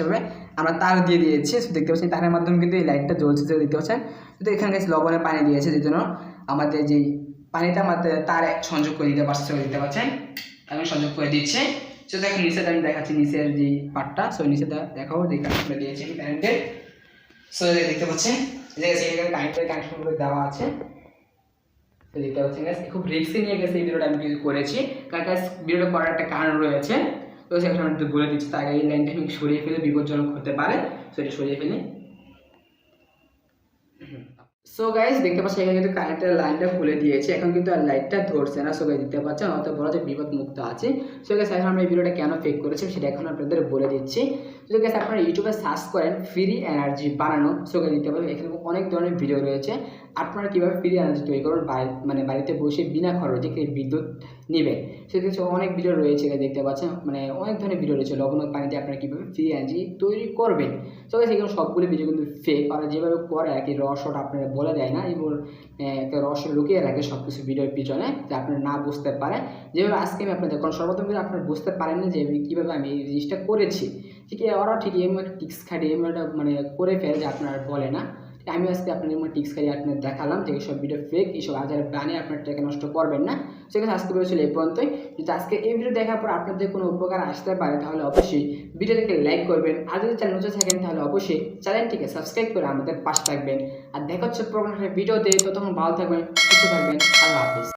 এক্সট্রাভাবে আমরা তার দিয়ে দিয়েছি। দেখতে পাচ্ছেন তারের মাধ্যমে কিন্তু এই লাইটটা জ্বলছে দেখতে পাচ্ছেন? তো এখানে guys লবণের পানি দিয়েছে, যে জন্য আমাদের যেই পানিটা আমাদের তারে সংযোগ করে দিতে পারছে, দেখতে পাচ্ছেন? এখন সংযোগ করে দিচ্ছে। তো দেখেন নিচে আমি দেখাচ্ছি, নিচের যে পার্টটা সো নিচে দেখাও যে দিয়েছি আমি কারেন্টের সো দেখতে পাচ্ছেন? কারেন্টের কানেকশনগুলো দেওয়া আছে। দেখতে পাচ্ছেন খুব রিস্কি নিয়ে গেছে এই ভিডিওটা আমি কিছু করেছি। কারণ ভিডিওটা করার একটা কারণ রয়েছে। তো সেখানে একটু বলে দিচ্ছি, তার আগে এই লাইনটা আমি সরিয়ে ফেলে বিপজ্জনক হতে পারে, সেটা সরিয়ে ফেলি। সো গাইস দেখতে পাচ্ছেন এখানে কিন্তু কারেন্টের লাইনটা খুলে দিয়েছে। এখন কিন্তু আর লাইটটা ধরছে না। সো গাইস দেখতে পাচ্ছেন অত বড় যে বিপদ মুক্ত আছে। সো গাইস এখন আমরা এই ভিডিওটা কেন ফেক করেছি সেটা এখন আপনাদের বলে দিচ্ছি। সো গাইস আপনারা ইউটিউবে সার্চ করেন ফ্রি এনার্জি বানানো। সো গাইস দেখতে পাবেন এখানে অনেক ধরনের ভিডিও রয়েছে। আপনারা কীভাবে ফ্রি এনার্জি তৈরি করবেন মানে বাড়িতে বসে বিনা খরচে বিদ্যুৎ নেবেন। সেক্ষেত্রে অনেক ভিডিও রয়েছে guys, দেখতে পাচ্ছেন মানে অনেক ধরনের ভিডিও রয়েছে। লবণ পানিতে আপনারা কীভাবে ফ্রি এনার্জি তৈরি করবেন। সো গাইস এগুলো সবগুলো ভিডিও কিন্তু ফেক আর যেভাবে করে আর কি রহস্যটা আপনারা বলে দেয় না, এবং একটা রহস্য লুকিয়ে রাখে সব কিছু ভিডিওর পিছনে, যে আপনারা না বুঝতে পারেন। যেভাবে আজকে আমি আপনাদের কারণ সর্বপ্রথম কিন্তু আপনারা বুঝতে পারেন না যে আমি কীভাবে আমি এই জিনিসটা করেছি। ঠিক ওরাও ঠিক এমন একটা টিক্স খাটিয়ে এমন একটা মানে করে ফেলে যে আপনারা বলে না। আমি আজকে আপনাদের মধ্যে টিক্স খালি আপনাদের দেখালাম যে এইসব ভিডিও ফেক এইসব আজারে বানিয়ে আপনার টাকা নষ্ট করবেন না। সেখানে আজকে বলেছিল এই পর্যন্তই। যদি আজকে এই ভিডিও দেখার পর আপনাদের কোনো উপকার আসতে পারে, তাহলে অবশ্যই ভিডিওটাকে লাইক করবেন। আর যদি চ্যানেল নতুন থাকেন, তাহলে অবশ্যই চ্যানেলটিকে সাবস্ক্রাইব করে আমাদের পাশে থাকবেন। আর দেখা হচ্ছে প্রোগ্রামের ভিডিওতে তখন ভালো থাকবেন, সুস্থ থাকবেন। আল্লাহ হাফিজ।